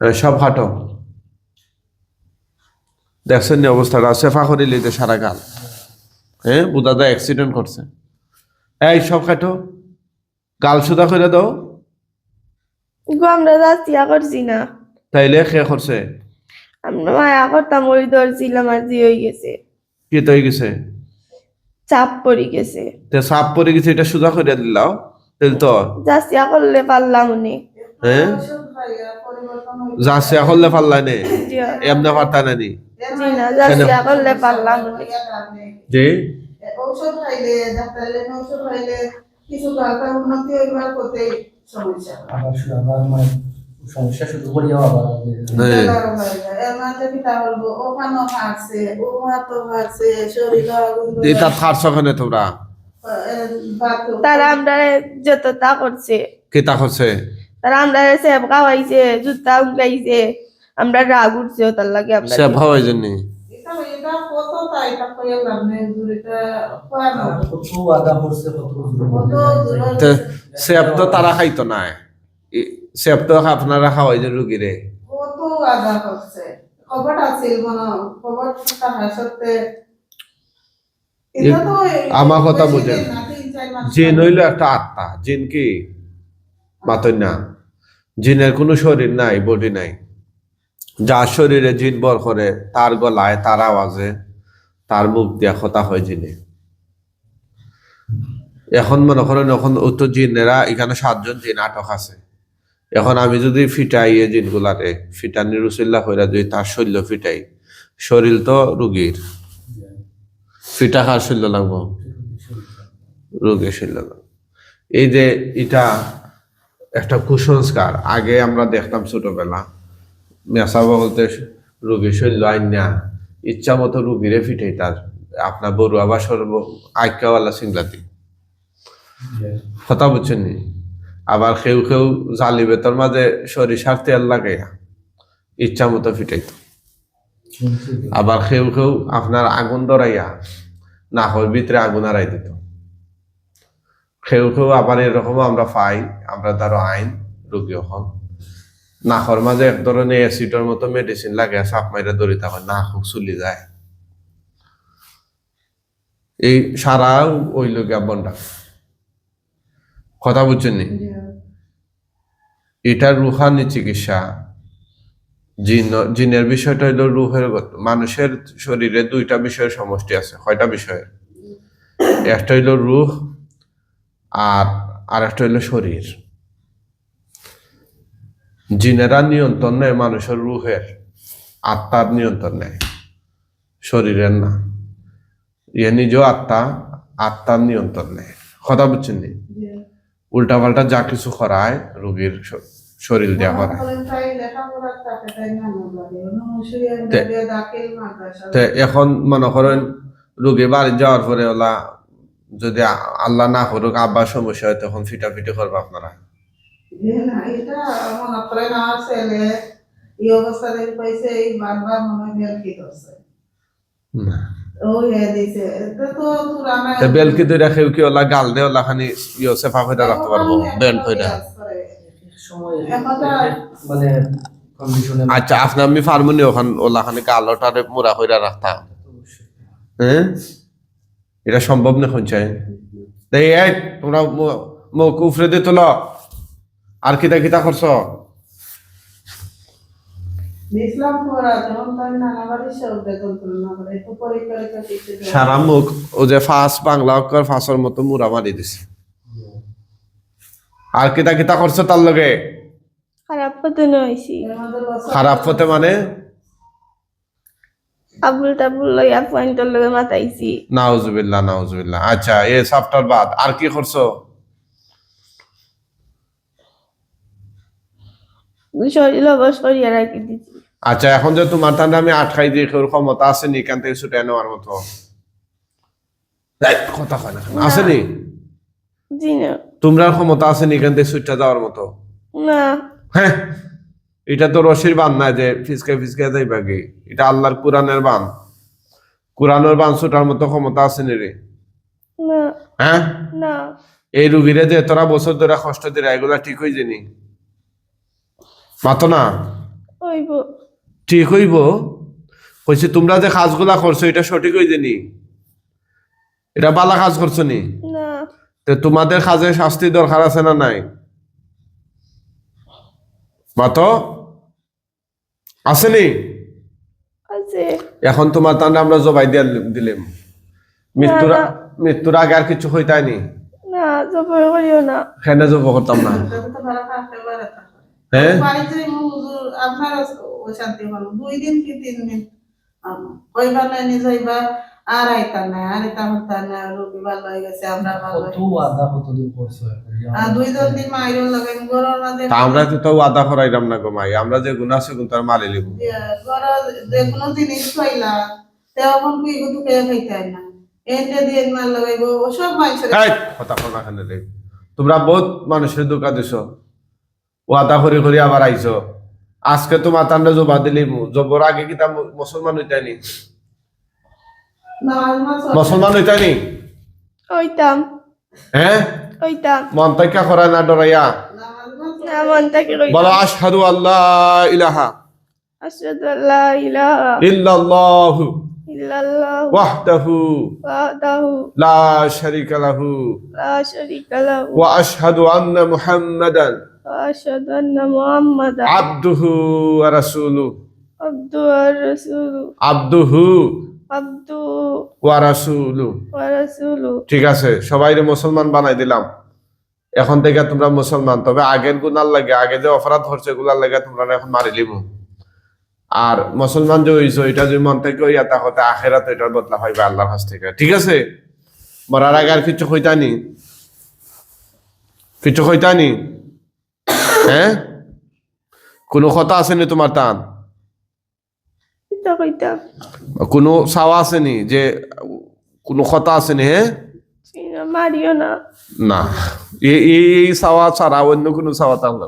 সব হাঁটো। দেখছেন নি অবস্থাটা সেফা করে লিতে সারা গাল। হ্যাঁ বুদাদা অ্যাক্সিডেন্ট করছে। এই সব খাটো। গাল সুদা করে দাও। আমরা যাচ্ছিয়া করছি না। তাইলে খে করছে? আমরা মায়া করতাম ওই ধরছিলাম আর দিয়ে হয়ে গেছে। কি তৈ গেছে? চাপ পড়ে গেছে। তে সাপ পরে গেছে এটা সুদা করে দিলাও। তাহলে তো। যাচ্ছিয়া করলে পারলাম উনি হ্যাঁ যাচ্ছে হলে পাল্লাই নে। এমনি পারতা না নি। জি ঔষধ খাইলে ডাক্তারের ঔষধ খাইলে কিছু একটা উন্নতি হইবার করতে সমস্যা। মানে সমস্যা শুধু করিয়াও আবার হ্যাঁ। এটা তোমরা। তারা আমরা যত তা করছে। কি তা করছে? তারা আমরা সেব খাওয়াইছে জুতা উগাইছে আমরা রাগ উঠছে তার লাগে আমরা সে ভাবাই জন্যে সেব তো তারা খাইতো না। সেব তো আপনারা খাওয়াই যে রুগীরে কত আদা মনে সত্ত্বে আমার কথা বুঝেন। জিন হইল একটা আত্মা। জিন কি? মাতই না জিনের কোনো শরীর নাই বডি নাই। যার শরীরে জিন বর করে, তার গলায় তার আওয়াজে তার মুখ দিয়া কথা হয় জিনে। এখন মনে করেন, এখন অত জিনেরা এখানে সাতজন জিন আটক আছে। এখন আমি যদি ফিটাই এই জিনগুলারে ফিটানি রুসিল্লা হইরা যদি তার শৈল্য ফিটাই, শরীর তো রুগীর। ফিটা খার শৈল্য লাগবো? রোগে শৈল্য এই যে এটা একটা কুসংস্কার। আগে আমরা দেখতাম ছোটবেলা মেসা বলতে রোগী শৈল্য আইনা ইচ্ছা মতো রুগীরে ফিটাই তার আপনার বড়ুয়া বা সর্ব আইকাওয়ালা সিংলাতি। কথা বুঝছেন নি? আবার কেউ কেউ জালি বেতর মাঝে সরিষার তেল লাগাইয়া ইচ্ছা মতো ফিটাইতো। আবার কেউ কেউ আপনার আগুন ধরাইয়া নাহর ভিতরে আগুন আড়াই দিত। কেউ কেউ আবার এরকম আমরা পাই আমরা ধরো আইন রোগী হন। নাকর মাঝে এক ধরনের অ্যাসিডের মতো মেডিসিন লাগে সাপ মাইরে দড়ি তখন নাক চুলি যায়। এই সারা ওই লোক বন্ডা কথা বুঝছেন এটা রুহানি চিকিৎসা। জিন জিনের বিষয়টা হইল রুহের মানুষের শরীরে দুইটা বিষয়ের সমষ্টি আছে কয়টা বিষয়ের? একটা হইল রুহ আর আর একটা হইল শরীর। জিনেরা নিয়ন্ত্রণ নেয় মানুষের রুহের আত্মার নিয়ন্ত্রণ নেয় শরীরের না। ইয়ে নিজ আত্মা আত্মার নিয়ন্ত্রণ নেয়। কথা বুঝছেন নি? উল্টা পাল্টা যা কিছু করায় রোগীর শরীর দেওয়া করায়। এখন মনে করেন রোগী বাড়ি যাওয়ার পরে ওলা যদি আল্লাহ না করুক আব্বার সমস্যা হয় তখন ফিটাফিটি করবে আপনারা। হয় বেলকি ধরছে না। ও হে দিছে এটা তো তোরা আমার তো বেলকি দুইটা খেউ কি ওলা গাল দে ওলা খানি ইয়ে সেফা রাখতে পারব মানে আচ্ছা আপনি আমি ফার্মুনি ওখান ওলা খানি গালটারে মুড়া করে রাখতাম। হ্যাঁ? এটা সম্ভব না শুনছাই তাই এই তোমরা উফরে দিয়ে তোলো আর কিতা কিতা করছ। সারা মুখ ও যে ফাঁস বাংলা অক্ষর ফাঁসের মতো মুড়া মারি দিছে। আর কিতা কিতা করছ তার লগে? খারাপ পথে বছর- খারাপ পথে মানে? আবুল টাবুল লইয়া পয়েন্টের লগে মাতাইছি। নাউজুবিল্লাহ নাউজুবিল্লাহ। আচ্ছা এ বাদ আর কি করছ? শরীর অবশ করিয়া রাখি দিছি। আচ্ছা এখন যে তোমার তাহলে আমি আটকাই দিয়ে কেউ ক্ষমতা আছে নি? এখান থেকে ছুটে নেওয়ার মতো। কথা কয় না আছে নি? জি না। তোমরা ক্ষমতা আছে নি এখান থেকে ছুটে যাওয়ার মতো? না। হ্যাঁ? এটা তো রশির বান না যে ফিসকে ফিসকে যাইবা কি? এটা আল্লাহর কোরআনের বান। কোরআনের বান ছুটার মতো ক্ষমতা আছে নি রে? হ্যাঁ? এই রুগীরে যে তোরা বছর ধরে কষ্ট দিরা এগুলা ঠিক হয়ে যানি মাতো না? ঠিক হইব? কইছে তোমরা যে কাজগুলা করছ এটা সঠিক হইছে নি? এটা বালা কাজ করছ নি। তো তোমাদের কাজে শাস্তি দরকার আছে না নাই? মাতো? আসেনি এখন তোমার তাহলে আমরা জবাই দিয়ে দিলাম। মৃত্যুর। মৃত্যুর আগে আর কিছু হইতায়নি না? জবর করিও না। কেন জব করতাম না। হ্যাঁ? বাড়িতে হুজুর আপনার শান্তি হলো। দুই দিন কি তিন দিন? কইবা না নিজ হইবা আর আইতা না আর এটা হতা না রোগী ভালো হয়ে গেছে আমরা ভালো কত আদা কতদিন করছ আর দুই দশ দিন মাইরও লাগে গরম না আমরা তো তাও আদা করাইলাম না গো মাই আমরা যে গুণ আছে গুণ তার মারি লিব। গরম যে কোনো জিনিস খাইলা তখন কি গুটু কে খাইতে না? এনে দিয়ে মার লাগাইব সব মানুষের কথা কোনা খানে রে? তোমরা বহুত মানুষের দোকা দিছ। ওয়াদা করে করে আবার আইছো। আজকে তোমার তান্ডে জবা দিলিম জবর আগে কি তা মুসলমান মাস মুসলমান হইতানি হইতাম হ্যাঁ হইতাম মন তাইকা করায় না ডরাইয়া নামাজ মাস না মন থেকে বলো হইতাম আশহাদু আল্লাহ ইলাহা আশহাদু আল্লা ইলাহা ইল্লাল্লাহু ইল্লাল্লাহ ওয়াহদাহু ওয়াহদাহু লা শারীকা লাহু লা শারীকা লাহু ওয়া আশহাদু আন্না মুহাম্মাদান ওয়া আশহাদু আন্না মুহাম্মাদান আবদুহু ওয়া রাসূলুহু আবদু ওয়া রাসূলু আবদুহু আবদু। ওয়া রাসূলুহু ওয়া রাসূলু ঠিক আছে সবাইরে মুসলমান বানাই দিলাম। এখন থেকে তোমরা মুসলমান তবে আগের গুনার লাগে আগে যে অপরাধ হচ্ছে গুলার লাগে তোমরা এখন মারি লিব আর মুসলমান যে হইছো এটা যদি মন থেকে হইয়া তা হতে আখেরাত এটার বদলা হইবে আল্লাহর কাছ থেকে। ঠিক আছে? মরার আগে আর কিছু হইতানি কিছু হইতানি হ্যাঁ? কোনো কথা আছে আসেনি তোমার টান এটা কইতাম কোনো চাওয়া আসেনি যে কোনো কথা আসেনি হ্যাঁ সিনা মারিও না না এই এই এই চাওয়া ছাড়া অন্য কোনো চাওয়া তার না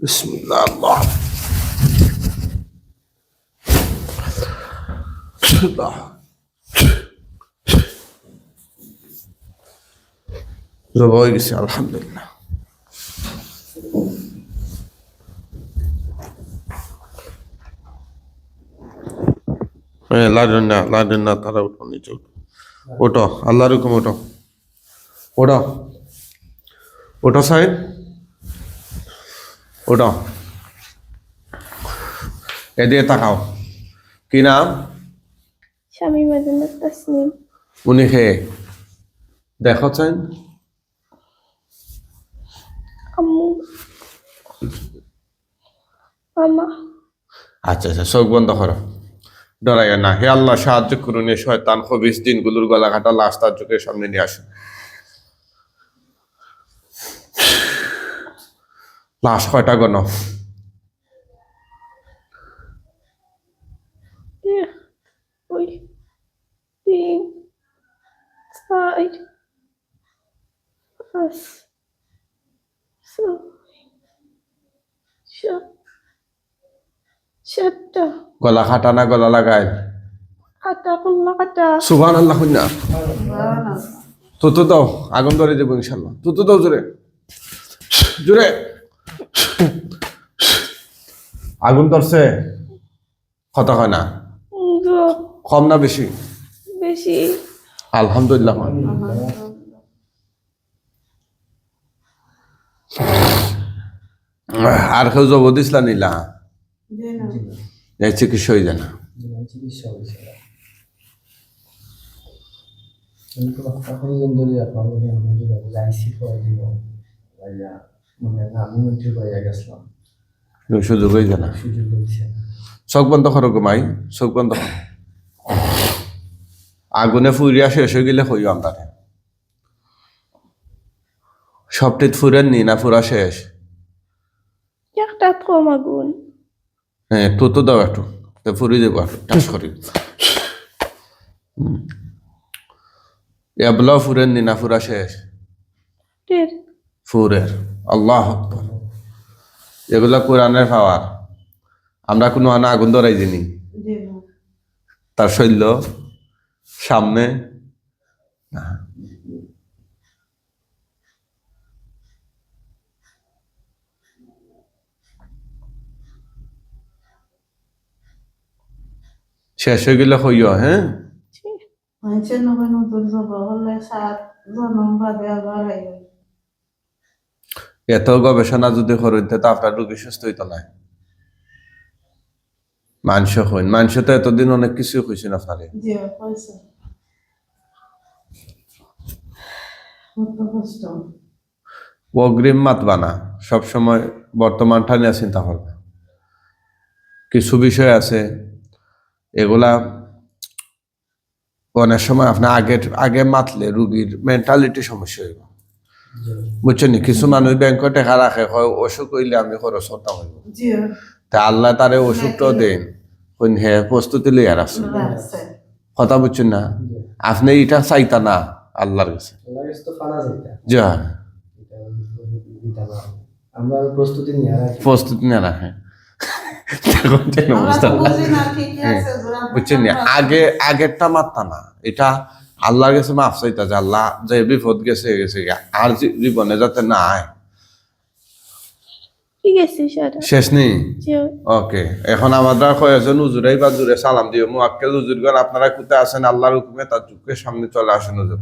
بسم الله الله জবা হয়ে গেছে আলহামদুলিল্লাহ লাডেন না লাডেন না তারা উঠো নিচে উঠো ওটো আল্লাহর হুকুম ওটো ওটো ওটো এদিকে তাকাও কি নাম স্বামী মাদানা তাসনিম উনি হে দেখো চাইন আম্মু। মামা। আচ্ছা আচ্ছা চোখ বন্ধ করো। ডরাইয়া না হে আল্লাহ সাহায্য করুন এই শয়তান খবিস দিনগুলোর গলা কাটা লাশ তার চোখের সামনে নিয়ে আসুন। লাশ কয়টা গণ এক দুই তিন চার পাঁচ ছয় সাত সাতটা গলা খাটা না গলা লাগায়? আটা সুবান আল্লাহ না তো তো দাও আগুন ধরে দেবো ইনশাল্লাহ। তো তো দাও জোরে। জোরে। আগুন ধরছে। কথা হয় না। কম না বেশি? বেশি। আলহামদুলিল্লাহ। আর কেউ জব দিসলা নিলা। জি না। চিকিৎসা হয়ে না। মানে সুযোগ হয়ে না। চোখ বন্ধ করো গোমাই চোখ বন্ধ করো। আগুনে ফুরিয়া শেষ হয়ে গেলে হইও আমরা সবটিত ফুরেন নি না ফুরা শেষ। একটা কম আগুন হ্যাঁ তো তো দাও একটু। তো ফুরি দেবো একটু টাচ করি। হুম। ফুরেন নি না ফুরা শেষ? ফুরের। আল্লাহ। এগুলা কোরআনের পাওয়ার। আমরা কোনো আনা আগুন ধরাই দিনি তার শৈল্য সামনে? শেষ হয়ে? গেলে হইও হ্যাঁ মানুষের নবে নতুন হলে সাত জনম বাদে আবার আইবে এত গবেষণা যদি করিতে তো আপনার রোগী সুস্থ হইতো না। মানুষ হইন মানুষ তো এতদিন অনেক কিছু পয়সা কত কষ্ট। অগ্রিম মাতবা না সবসময় বর্তমানটা নিয়ে চিন্তা করবে কিছু বিষয় আছে এগুলা অনেক সময় আপনার আগে আগে মাতলে রুগীর মেন্টালিটি সমস্যা হইব। বুঝছেন নি? কিছু মানুষ ব্যাংকে টাকা রাখে হয় অসুখ হইলে আমি খরচ করতাম হইব। তা আল্লাহ তারে অসুখটাও দেন। কইন হে প্রস্তুতি লইয়া আছে। কথা বুঝছেন না? আপনি এটা চাইতা না আল্লাহর কাছে। ওনার কাছে তো ফানা যাইতা যা। এটা দিতা না আমরা প্রস্তুতি নিয়ে রাখি। বুঝছেন নি? আগে আগেরটা মাত্তা না। এটা আল্লাহর কাছে মাফ চাইতা যে আল্লাহ যে বিপদ গেছে গেছে আর জীবনে যাতে না আয়। ঠিক আছে সারা শেষ নেই? ওকে। এখন আমাদের কয়েকজন উজুরাই বা জুড়ে সালাম দিও। মুআক্কেল উজুরগণ আপনারা কোথায় আছেন? আল্লাহর হুকুমে তার চুপকে সামনে চলে আসেন হুজুর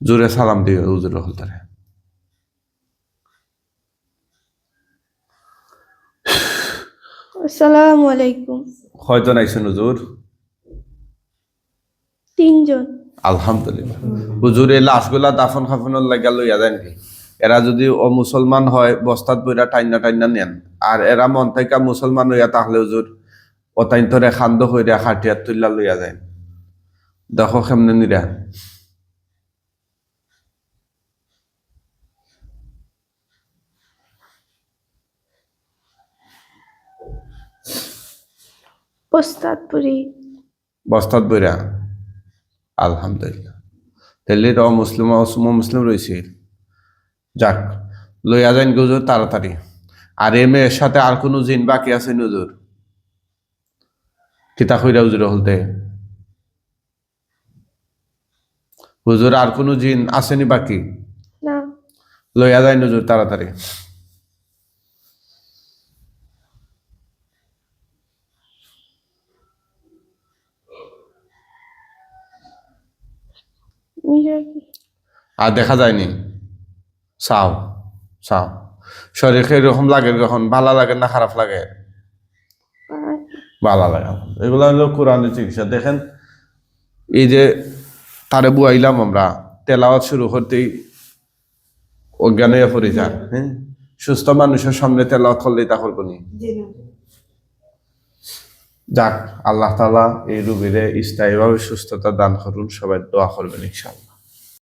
জুড়ে সালাম দিও উজুর হলতারে আসসালামু আলাইকুম। কয়জন আইছেন হুজুর? তিনজন। আলহামদুলিল্লাহ। হুজুর এই লাশগুলা দাফন খাফনের লাগা লইয়া কি? এরা যদি ও মুসলমান হয় বস্তাত বইরা টাইনা টাইনা নেন। আর এরা মন থেকে মুসলমান হইয়া তাহলে হুজুর অতাইন তরে খান্দ হইরা খাটিয়া তুল্লা লইয়া যায় দেখো কেমনে নিরা। পোস্তাদপুরি বস্তাত বইরা আলহামদুলিল্লাহ। তাহলে র মুসলিম অসম মুসলিম রয়েছে যাক লইয়া যান হুজুর তাড়াতাড়ি আর এ মেয়ের সাথে আর কোনো জিন বাকি আছে হুজুর কিতা কইরা হুজুর হলতে হুজুর আর কোনো জিন আসেনি বাকি? লইয়া যায় হুজুর তাড়াতাড়ি আর দেখা যায়নি। চাও চাও। শরীর এরকম লাগে যখন, ভালো লাগে না, খারাপ লাগে? ভালো লাগে এগুলো হলো কোরআনের চিকিৎসা। দেখেন, এই যে তারে বুয়াইলাম আমরা, তেলাওয়াত শুরু করতেই অজ্ঞান হয়ে পড়ে যান হ্যাঁ? সুস্থ মানুষের সামনে তেলাওয়াত করলেই তা করব না। যাক আল্লাহ তালা এই রুগীরে স্থায়ীভাবে সুস্থতা দান করুন সবাই দোয়া করবেন ইনশাল্লাহ